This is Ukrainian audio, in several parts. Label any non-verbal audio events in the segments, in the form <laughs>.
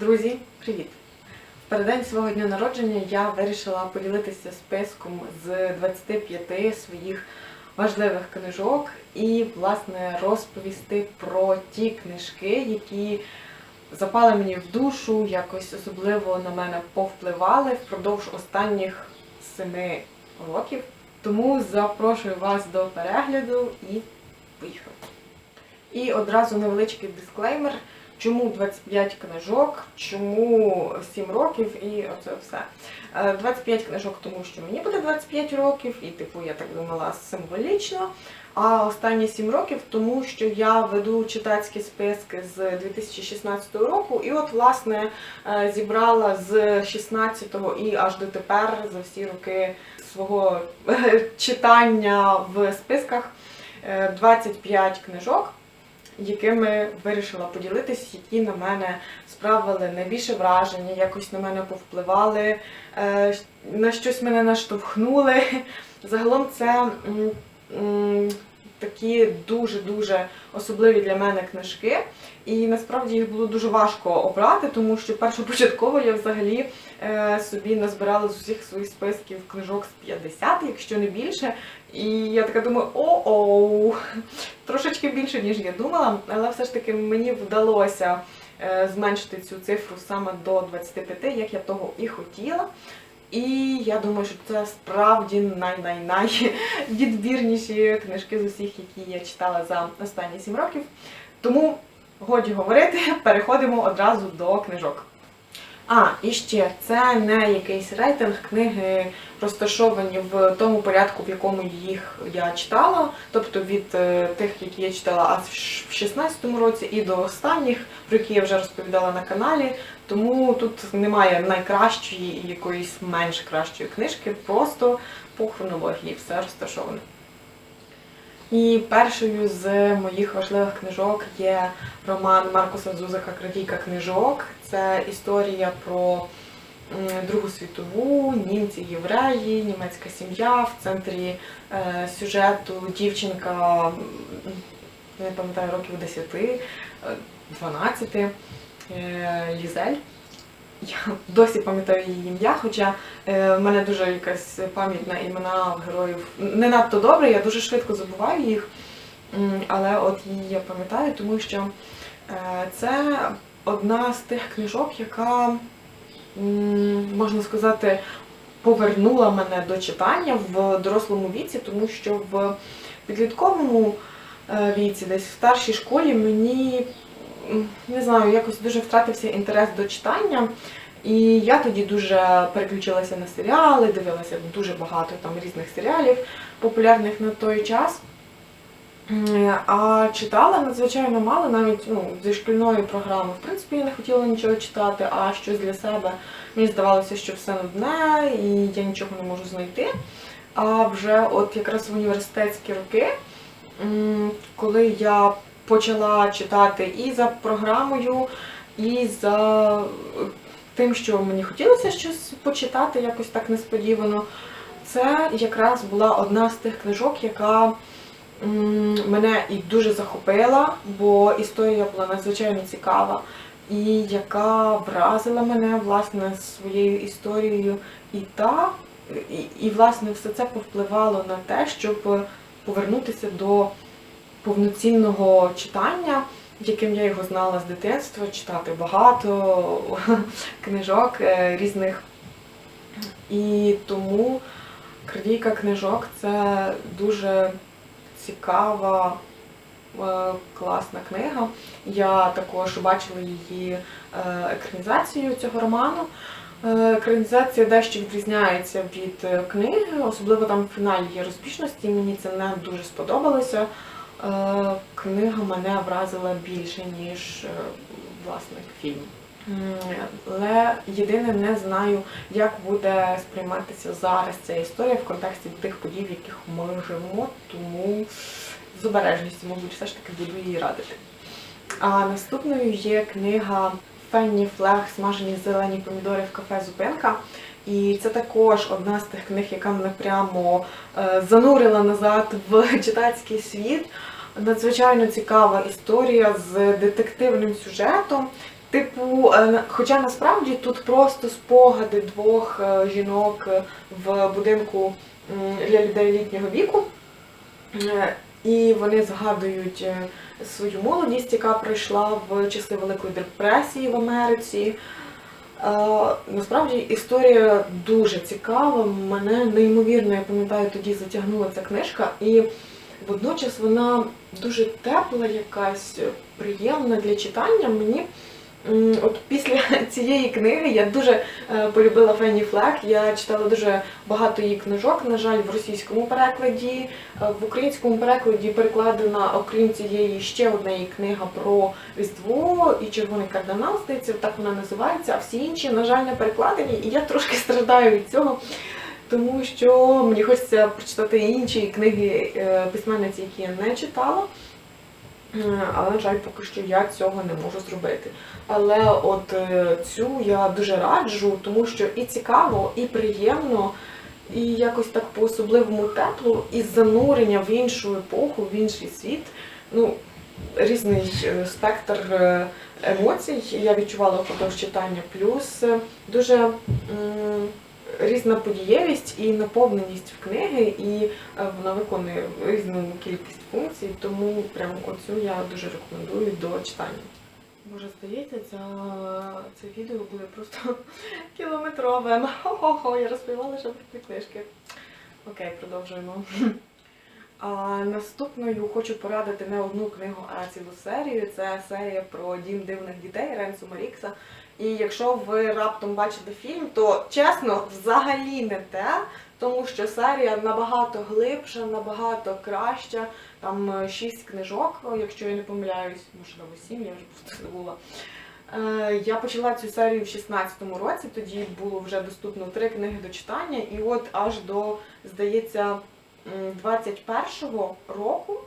Друзі, привіт! В переддень свого дня народження я вирішила поділитися списком з 25 своїх важливих книжок і, власне, розповісти про ті книжки, які запали мені в душу, якось особливо на мене повпливали впродовж останніх семи років. Тому запрошую вас до перегляду і поїхали. І одразу невеличкий дисклеймер. Чому 25 книжок, чому 7 років і оце все. Е, 25 книжок, тому що мені буде 25 років, і типу я так думала символічно. А останні 7 років, тому що я веду читацькі списки з 2016 року, і от власне е, зібрала з 16-го і аж до тепер за всі роки свого е, читання в списках е, 25 книжок якими вирішила поділитись, які на мене справили найбільше враження, якось на мене повпливали, е, на щось мене наштовхнули. Загалом це такі дуже-дуже особливі для мене книжки. І насправді їх було дуже важко обрати, тому що першопочатково я взагалі собі назбирала з усіх своїх списків книжок з 50, якщо не більше. І я така думаю, о-оу, трошечки більше, ніж я думала, але все ж таки мені вдалося е, зменшити цю цифру саме до 25, як я того і хотіла. І я думаю, що це справді най-най-най відбірніші книжки з усіх, які я читала за останні 7 років. Тому годі говорити, <laughs> переходимо одразу до книжок. А, і ще це не якийсь рейтинг книги розташовані в тому порядку, в якому їх я читала, тобто від е, тих, які я читала аж в 16-му році, і до останніх, про які я вже розповідала на каналі. Тому тут немає найкращої і якоїсь менш кращої книжки, просто по хронології все розташоване. І першою з моїх важливих книжок є роман Маркуса Зузика Крадійка книжок. Це історія про Другу світову, німці, євреї, німецька сім'я. В центрі е, сюжету дівчинка, не пам'ятаю, років 10, е, 12, е, Лізель. Я досі пам'ятаю її ім'я, хоча е, в мене дуже якась пам'ять на імена героїв не надто добре, я дуже швидко забуваю їх. Але от її я пам'ятаю, тому що е, це одна з тих книжок, яка, можна сказати, повернула мене до читання в дорослому віці, тому що в підлітковому е, віці, десь в старшій школі, мені не знаю, якось дуже втратився інтерес до читання. І я тоді дуже переключилася на серіали, дивилася дуже багато там різних серіалів, популярних на той час. А читала надзвичайно мало, навіть ну, зі шкільної програми. В принципі, я не хотіла нічого читати, а щось для себе. Мені здавалося, що все нудне і я нічого не можу знайти. А вже от якраз в університетські роки, коли я почала читати і за програмою, і за тим, що мені хотілося щось почитати якось так несподівано, це якраз була одна з тих книжок, яка мене і дуже захопила, бо історія була надзвичайно цікава, і яка вразила мене власне своєю історією. І та, і, і власне все це повпливало на те, щоб повернутися до повноцінного читання, яким я його знала з дитинства, читати багато <laughs> книжок е, різних. І тому крадійка книжок це дуже цікава, е, класна книга. Я також бачила її е, екранізацію цього роману. Е, Екранізація дещо відрізняється від книги, особливо там в фіналі є розбіжності. Мені це не дуже сподобалося. Книга мене вразила більше, ніж власне фільм. Але єдине не знаю, як буде сприйматися зараз ця історія в контексті тих подій, в яких ми живемо, тому з обережністю, мабуть, все ж таки буду її радити. А наступною є книга Фенні Флег Смажені зелені помідори в кафе Зупинка. І це також одна з тих книг, яка мене прямо е, занурила назад в <laughs> читацький світ. Надзвичайно цікава історія з детективним сюжетом. Типу, е, хоча насправді тут просто спогади двох е, жінок е, в будинку для людей літнього віку. І вони згадують свою молодість, яка пройшла в часи Великої депресії в Америці. Насправді історія дуже цікава. Мене неймовірно, я пам'ятаю, тоді затягнула ця книжка, і водночас вона дуже тепла, якась приємна для читання. Мені от після <laughs> цієї книги я дуже е, полюбила Фенні Флек. Я читала дуже багато її книжок. На жаль, в російському перекладі, Е, в українському перекладі перекладена, окрім цієї, ще одна її книга про Різдво і Червоний кардинал, здається, так вона називається, а всі інші, на жаль, не перекладені, і я трошки <laughs> страждаю від цього, тому що мені хочеться прочитати інші книги е, письменниці, які я не читала. Е, Але, на жаль, поки що я цього не можу зробити. Але от е, цю я дуже раджу, тому що і цікаво, і приємно, і якось так по-особливому тепло, і занурення в іншу епоху, в інший світ. Ну, різний е, спектр емоцій я відчувала впродовж читання, плюс дуже м, різна подієвість і наповненість в книги, і е, вона виконує різну кількість функцій, тому прям оцю я дуже рекомендую до читання. Може, здається, ця, це відео буде просто <laughs> кілометровим. Хо-хо-хо, я розповіла лише про ці книжки. Окей, продовжуємо. А наступною хочу порадити не одну книгу, а цілу серію. Це серія про дім дивних дітей Ренсу Марікса. І якщо ви раптом бачите фільм, то чесно, взагалі не те, тому що серія набагато глибша, набагато краща. Там е, шість книжок, якщо я не помиляюсь, можливо, сім, я вже просто забула. Е, Я почала цю серію в 16-му році, тоді було вже доступно три книги до читання, і от аж до, здається, м, 21-го року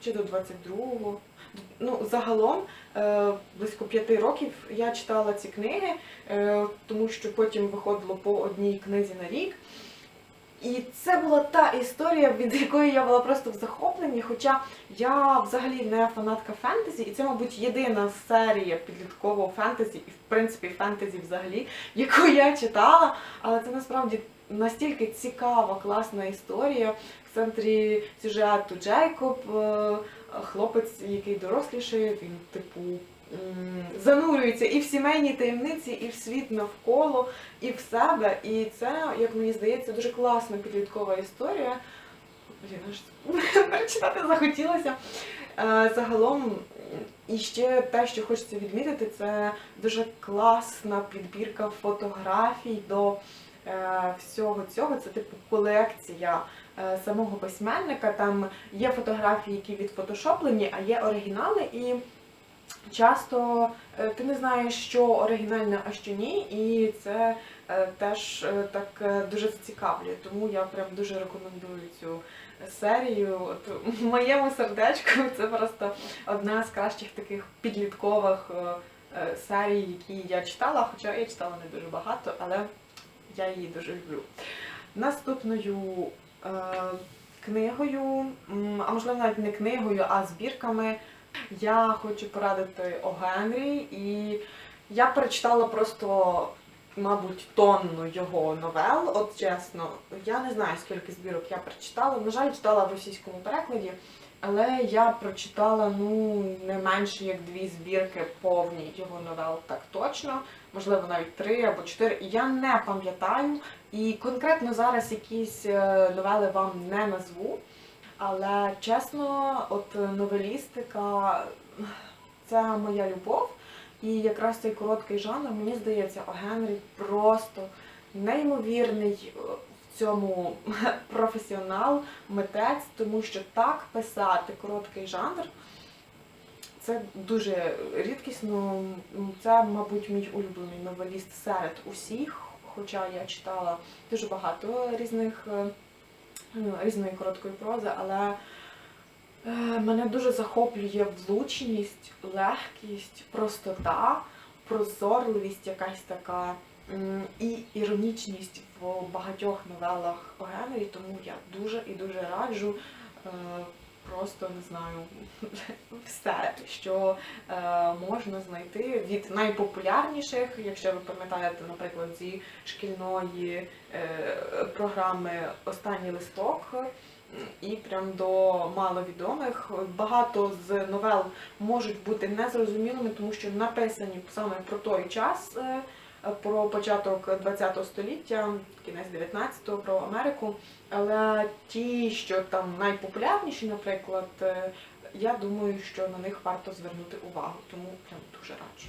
чи до 22-го. Ну, загалом е, близько п'яти років я читала ці книги, е, тому що потім виходило по одній книзі на рік. І це була та історія, від якої я була просто в захопленні. Хоча я взагалі не фанатка фентезі, і це, мабуть, єдина серія підліткового фентезі, і в принципі фентезі взагалі, яку я читала. Але це насправді настільки цікава, класна історія. В центрі сюжету Джейкоб, е, хлопець, який дорослішає, він типу. Занурюється і в сімейні таємниці, і в світ навколо, і в себе. І це, як мені здається, дуже класна підліткова історія. Блін, аж перечитати захотілося. Е, Загалом, і ще те, що хочеться відмітити, це дуже класна підбірка фотографій до е, всього цього. Це типу колекція самого письменника. Там є фотографії, які відфотошоплені, а є оригінали. І часто е, ти не знаєш, що оригінальне, а що ні, і це е, теж е, так е, дуже зацікавлює. Тому я прям дуже рекомендую цю серію. От моєму сердечку <laughs> це просто одна з кращих таких підліткових е, е, серій, які я читала, хоча я читала не дуже багато, але я її дуже люблю. Наступною е, книгою, а можливо навіть не книгою, а збірками, я хочу порадити О Генрі. І я перечитала просто, мабуть, тонну його новел. От чесно, я не знаю, скільки збірок я прочитала. На жаль, читала в російському перекладі. Але я прочитала ну не менше як дві збірки повні його новел, так точно, можливо, навіть три або чотири. Я не пам'ятаю. І конкретно зараз якісь е, новели вам не назву. Але чесно, от новелістика це моя любов. І якраз цей короткий жанр, мені здається, О Генрі просто неймовірний е, в цьому <laughs> професіонал, митець, тому що так писати короткий жанр. Це дуже рідкісно. Це, мабуть, мій улюблений новеліст серед усіх, хоча я читала дуже багато різних е, ну, різної короткої прози, але е, мене дуже захоплює влучність, легкість, простота, прозорливість якась така і іронічність в багатьох новелах Генрі, тому я дуже і дуже раджу. Просто не знаю <laughs> все, що е, можна знайти від найпопулярніших, якщо ви пам'ятаєте, наприклад, зі шкільної е, програми Останній листок. І прям до маловідомих. Багато з новел можуть бути незрозумілими, тому що написані саме про той час, е, про початок ХХ століття, кінець 19-го, про Америку. Але ті, що там найпопулярніші, наприклад, е, я думаю, що на них варто звернути увагу, тому прям дуже раджу.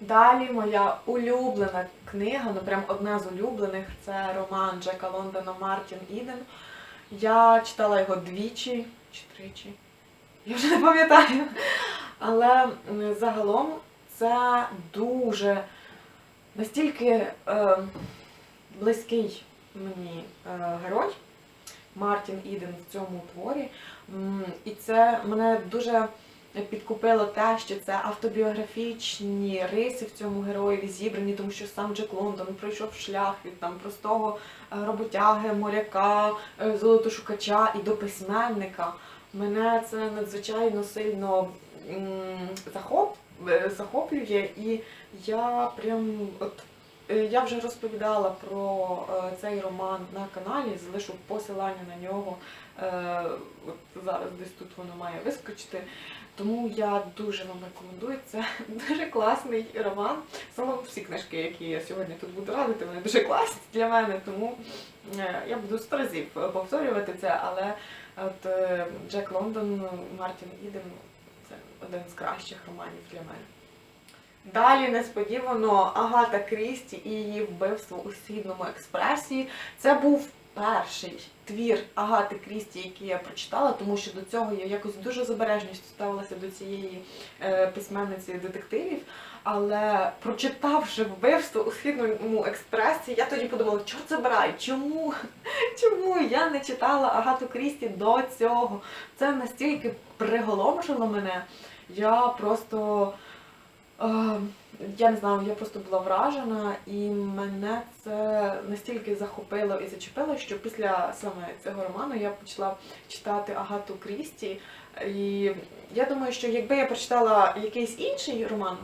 Далі моя улюблена книга, ну прям одна з улюблених, це роман Джека Лондона Мартін Іден. Я читала його двічі чи тричі. Я вже не пам'ятаю. Але загалом це дуже настільки е, близький мені е, герой Мартін Іден в цьому творі. І це мене дуже підкупило те, що це автобіографічні риси в цьому героєві зібрані, тому що сам Джек Лондон пройшов шлях від там простого е, роботяги, моряка, е, золотошукача і до письменника. Мене це надзвичайно сильно м, захоп, е, захоплює, і я прям от е, я вже розповідала про е, цей роман на каналі, залишу посилання на нього. Е, от зараз десь тут воно має вискочити. Тому я дуже вам рекомендую. Це <laughs> дуже класний роман. Саме всі книжки, які я сьогодні тут буду радити, вони дуже класні для мене, тому е, я буду сто разів повторювати це, але от е, Джек Лондон, Мартін Іден один з кращих романів для мене. Далі несподівано Агата Крісті і її вбивство у східному експресі. Це був перший твір Агати Крісті, який я прочитала, тому що до цього я якось дуже з ставилася до цієї е, письменниці детективів. Але прочитавши вбивство у східному експресі, я тоді подумала, чорт забирай, чому? <laughs> Чому я не читала Агату Крісті до цього? Це настільки приголомшило мене. Я просто. Е, я не знаю, я просто була вражена, і мене це настільки захопило і зачепило, що після саме цього роману я почала читати Агату Крісті. І я думаю, що якби я прочитала якийсь інший роман,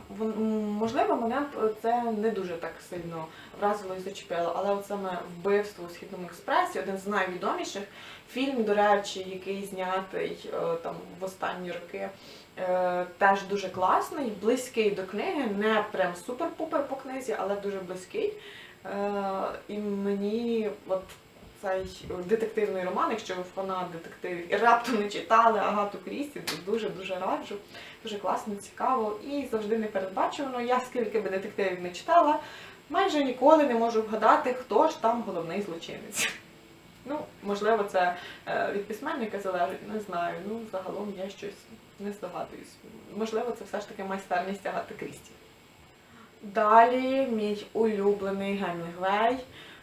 можливо, мене б це не дуже так сильно вразило і зачепило. Але от саме вбивство у східному експресі, один з найвідоміших фільм, до речі, який знятий е, там в останні роки. Е, теж дуже класний, близький до книги, не прям супер-пупер по книзі, але дуже близький. Е, і мені от цей детективний роман, якщо ви фанат детективів і раптом не читали Агату Крісті, то дуже-дуже раджу. Дуже класно, цікаво і завжди непередбачувано. Я скільки би детективів не читала, майже ніколи не можу вгадати, хто ж там головний злочинець. Ну, можливо, це е, від письменника залежить, не знаю. Ну, загалом я щось не здогадуюсь. Можливо, це все ж таки майстерність Агати Крісті. Далі мій улюблений Гемінгвей.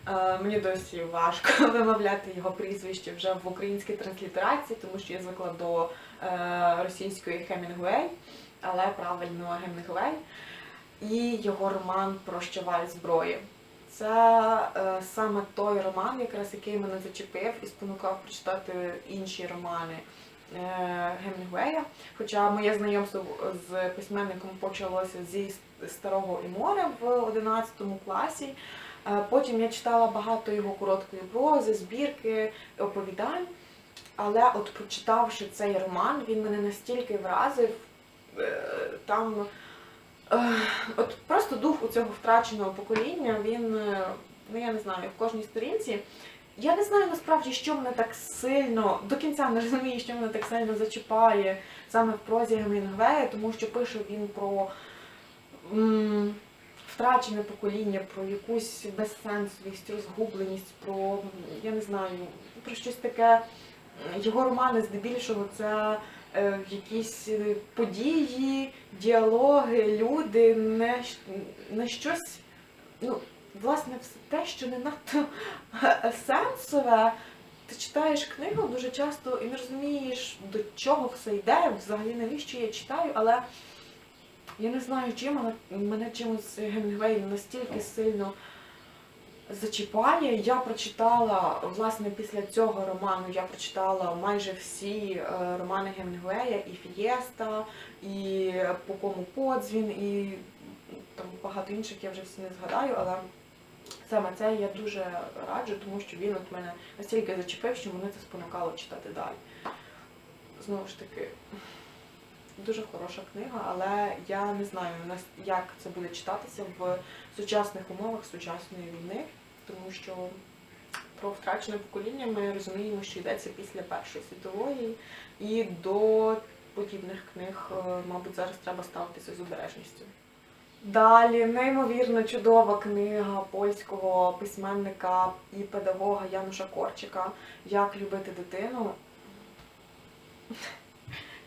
Е, Мені досі важко <laughs> вимовляти його прізвище вже в українській транслітерації, тому що я звикла до е, російської Хемінгвей, але правильно Гемінгвей. І його роман Прощавай зброї. Це е, саме той роман, якраз який мене зачепив і спонукав прочитати інші романи е, Гемінгвея. Хоча моє знайомство з письменником почалося зі Старого і моря в 11 класі. Е, Потім я читала багато його короткої прози, збірки, оповідань. Але от прочитавши цей роман, він мене настільки вразив. Там от просто дух у цього втраченого покоління, він, е, ну я не знаю, в кожній сторінці. Я не знаю насправді, що мене так сильно, до кінця не розумію, що мене так сильно зачіпає саме в прозі Гемінгвея, тому що пише він про м, втрачене покоління, про якусь безсенсовість, розгубленість, про, я не знаю, про щось таке. Його романи здебільшого це якісь е, події, діалоги, люди, не, не щось, ну, власне, те, що не надто е, <laughs> сенсове. Ти читаєш книгу дуже часто і не розумієш, до чого все йде, взагалі навіщо я читаю, але я не знаю чим, але мене чимось Гемінгвей настільки сильно зачіпає. Я прочитала, власне, після цього роману я прочитала майже всі е, романи Гемінгуея, і Фієста, і По кому подзвін, і там багато інших я вже всі не згадаю, але саме це я дуже раджу, тому що він от мене настільки зачепив, що мене це спонукало читати далі. Знову ж таки, дуже хороша книга, але я не знаю, як це буде читатися в сучасних умовах сучасної війни, тому що про втрачене покоління ми розуміємо, що йдеться після Першої світової, і до подібних книг, е, мабуть, зараз треба ставитися з обережністю. Далі неймовірно чудова книга польського письменника і педагога Януша Корчика Як любити дитину.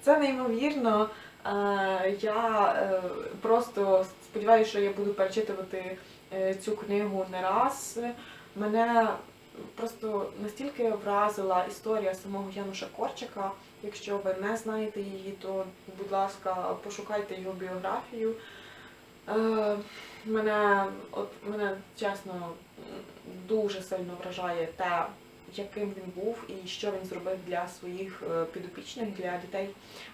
Це неймовірно. Е, Я е, просто сподіваюся, що я буду перечитувати е, цю книгу не раз. Мене просто настільки вразила історія самого Януша Корчика. Якщо ви не знаєте її, то, будь ласка, пошукайте його біографію. Мене, от мене чесно дуже сильно вражає те, яким він був і що він зробив для своїх е, підопічних, для дітей,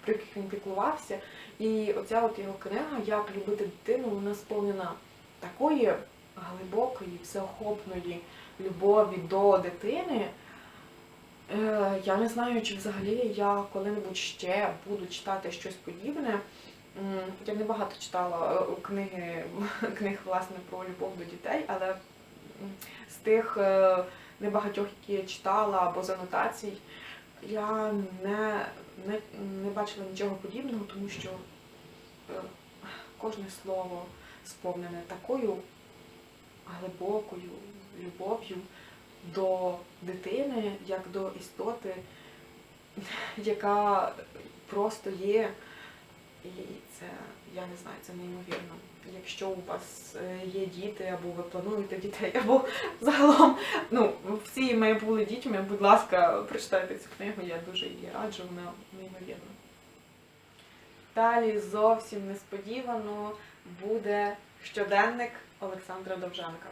про яких він піклувався. І оця от його книга Як любити дитину, вона сповнена такої глибокої, всеохопної любові до дитини. Е, Я не знаю, чи взагалі я коли-небудь ще буду читати щось подібне. Я не багато читала е, книги, <laughs> книг власне про любов до дітей, але з тих небагатьох, які я читала або з анотацій, я не, не, не бачила нічого подібного, тому що е, кожне слово сповнене такою глибокою любов'ю до дитини, як до істоти, <laughs> яка просто є. І це, я не знаю, це неймовірно. Якщо у вас е, є діти, або ви плануєте дітей, <laughs> або загалом, ну, всі ми були дітьми, будь ласка, прочитайте цю книгу, я дуже її раджу, вона неймовірна. Далі зовсім несподівано буде щоденник Олександра Довженка.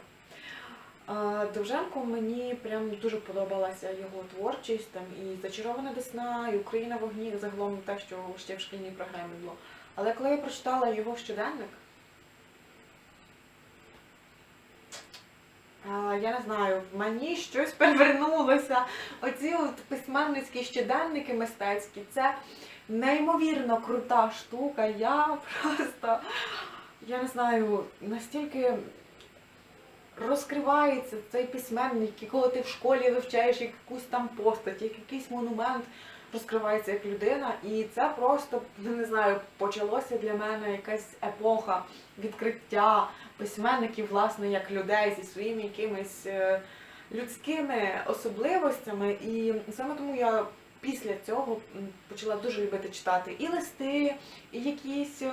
Довженко мені прям дуже подобалася його творчість, там і Зачарована весна, і Україна в огні, загалом те, що ще в шкільній програмі було. Але коли я прочитала його щоденник, я не знаю, в мені щось <laughs> перевернулося. Оці от письменницькі щоденники мистецькі, це неймовірно крута штука. Я <laughs> просто, я не знаю, настільки розкривається цей письменник, і коли ти в школі вивчаєш якусь там постать, як якийсь монумент розкривається як людина. І це просто, ну, не знаю, почалося для мене якась епоха відкриття письменників, власне, як людей зі своїми якимись е, людськими особливостями. І саме тому я після цього почала дуже любити читати і листи, і якісь.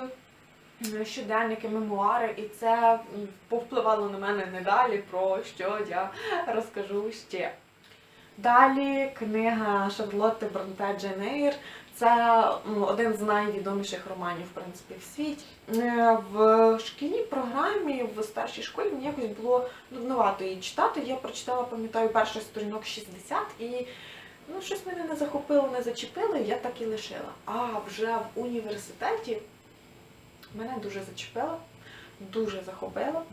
Е, щоденники, мемуари, і це повпливало на мене не далі, про що я розкажу ще. Далі книга Шарлотти Бронте Джейн Ейр. Це один з найвідоміших романів, в принципі, в світі. Е, В шкільній програмі в старшій школі мені якось було нудновато її читати. Я прочитала, пам'ятаю, перших сторінок 60 і ну, щось мене не захопило, не зачепило, я так і лишила. А вже в університеті мене дуже зачепило, дуже захопило.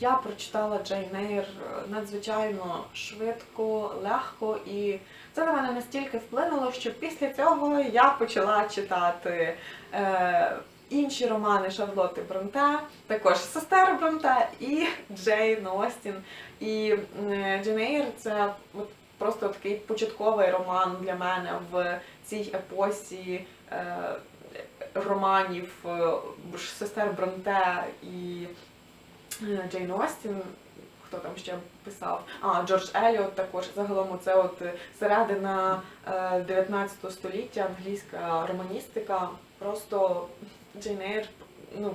Я прочитала Джейн Ейр е, надзвичайно швидко, легко, і це на мене настільки вплинуло, що після цього я почала читати е, інші романи Шарлотти Бронте, також сестер Бронте і Джейн Остін. І е, Джейн Ейр це от просто такий початковий роман для мене в цій епосі. Е, романів е, сестер Бронте і е, Джейн Остін. Хто там ще писав? А, Джордж Еліот також. Загалом це от середина е, 19 століття, англійська романістика. Просто Джейн Ейр ну,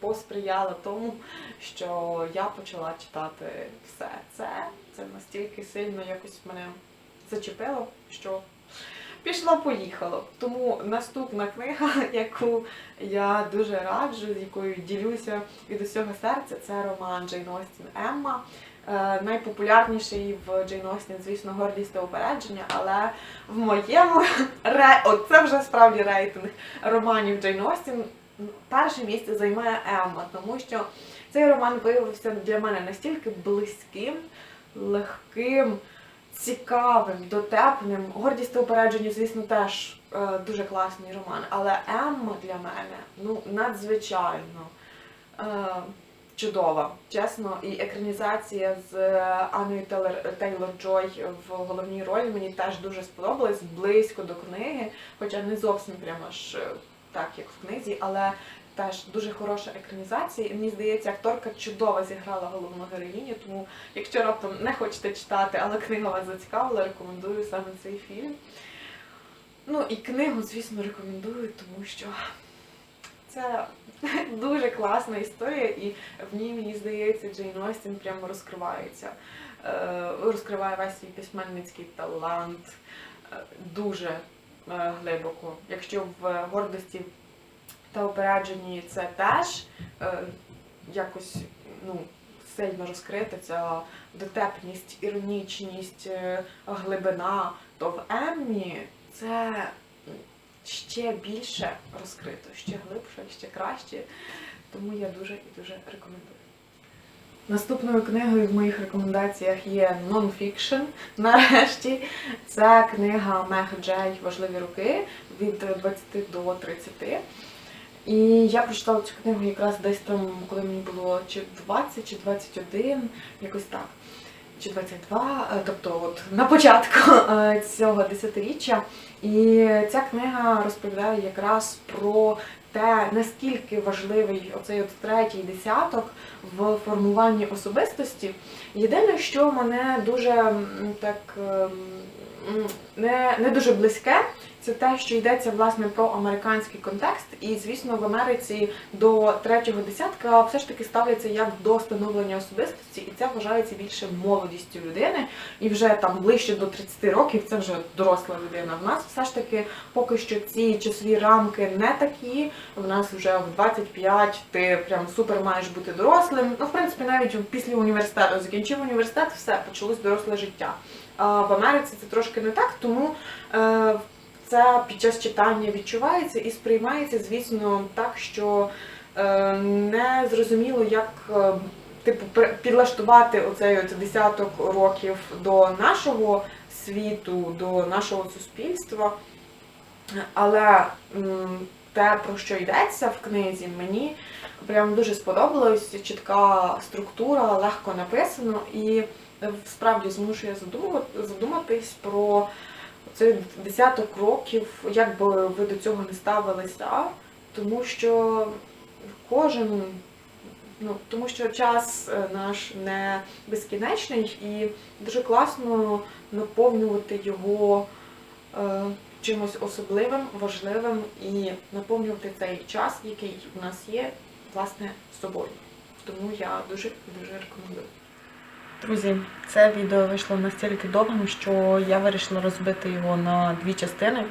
посприяла тому, що я почала читати все це. Це настільки сильно якось мене зачепило, що пішло поїхало. Тому наступна книга, <laughs> яку я дуже раджу, з якою ділюся від усього серця, це роман Джейн Остін Емма. Е, найпопулярніший в Джейн Остін, звісно, гордість та упередження, але в моєму <laughs> ре... От це вже справді рейтинг романів Джейн Остін. Перше місце займає Емма, тому що цей роман виявився для мене настільки близьким, легким, цікавим, дотепним. Гордість та упередження, звісно, теж е, дуже класний роман, але Емма для мене ну, надзвичайно. Е, чудова, чесно, і екранізація з Анною Тейлор Джой в головній ролі мені теж дуже сподобалась, близько до книги, хоча не зовсім прямо ж е, так, як в книзі, але теж дуже хороша екранізація. І мені здається, акторка чудово зіграла головну героїню, тому якщо раптом не хочете читати, але книга вас зацікавила, рекомендую саме цей фільм. Ну і книгу, звісно, рекомендую, тому що це <laughs> дуже класна історія, і в ній, мені здається, Джейн Остін прямо розкривається. Е, Розкриває весь свій письменницький талант е, дуже е, глибоко. Якщо в гордості та опередженні це теж е, якось ну, сильно розкрита ця дотепність, іронічність, е, глибина, то в Еммі це ще більше розкрито, ще глибше, ще краще. Тому я дуже і дуже рекомендую. Наступною книгою в моїх рекомендаціях є нонфікшн. Нарешті це книга Мег Джей Важливі роки від 20 до 30. І я прочитала цю книгу якраз десь там, коли мені було чи 20, чи 21, якось так. Чи 22, е, тобто от на початку е, цього десятиріччя. І ця книга розповідає якраз про те, наскільки важливий оцей от третій десяток в формуванні особистості. Єдине, що мене дуже так ем, не, не дуже близьке, це те, що йдеться власне про американський контекст, і звісно, в Америці до третього десятка все ж таки ставляться як до становлення особистості, і це вважається більше молодістю людини. І вже там ближче до 30 років це вже доросла людина. В нас все ж таки поки що ці часові рамки не такі. В нас вже в 25 ти прям супер маєш бути дорослим. Ну, в принципі, навіть після університету закінчив університет, все почалось доросле життя. А в Америці це трошки не так, тому. Це під час читання відчувається і сприймається, звісно, так, що е, не зрозуміло, як е, типу підлаштувати оцей от десяток років до нашого світу, до нашого суспільства. Але те, про що йдеться в книзі, мені прям дуже сподобалось. Чітка структура, легко написано і е, справді змушує задумати- задуматись про цей десяток років, як би ви до цього не ставилися, тому що кожен, ну тому що час е, наш не безкінечний і дуже класно наповнювати його е, чимось особливим, важливим і наповнювати цей час, який у нас є, власне, собою. Тому я дуже дуже рекомендую. Друзі, це відео вийшло настільки довгим, що я вирішила розбити його на дві частини.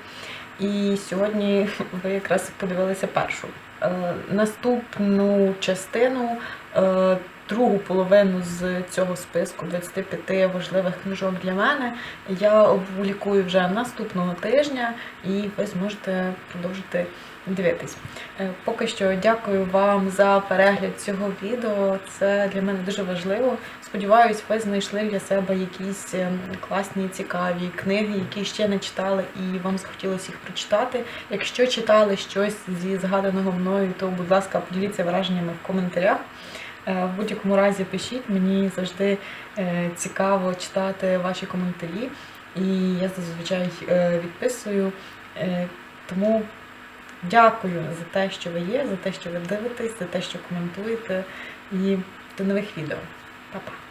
І сьогодні <laughs> ви якраз подивилися першу. Е, наступну частину, е, другу половину з цього списку 25 важливих книжок для мене, я опублікую вже наступного тижня, і ви зможете продовжити дивитись. Е, Поки що дякую вам за перегляд цього відео. Це для мене дуже важливо. Сподіваюсь, ви знайшли для себе якісь ем, класні, цікаві книги, які ще не читали, і вам захотілося їх прочитати. Якщо читали щось зі згаданого мною, то, будь ласка, поділіться враженнями в коментарях. Е, В будь-якому разі пишіть, мені завжди е, цікаво читати ваші коментарі, і я зазвичай е, відписую. Тому дякую за те, що ви є, за те, що ви дивитесь, за те, що коментуєте, і до нових відео. Па-па!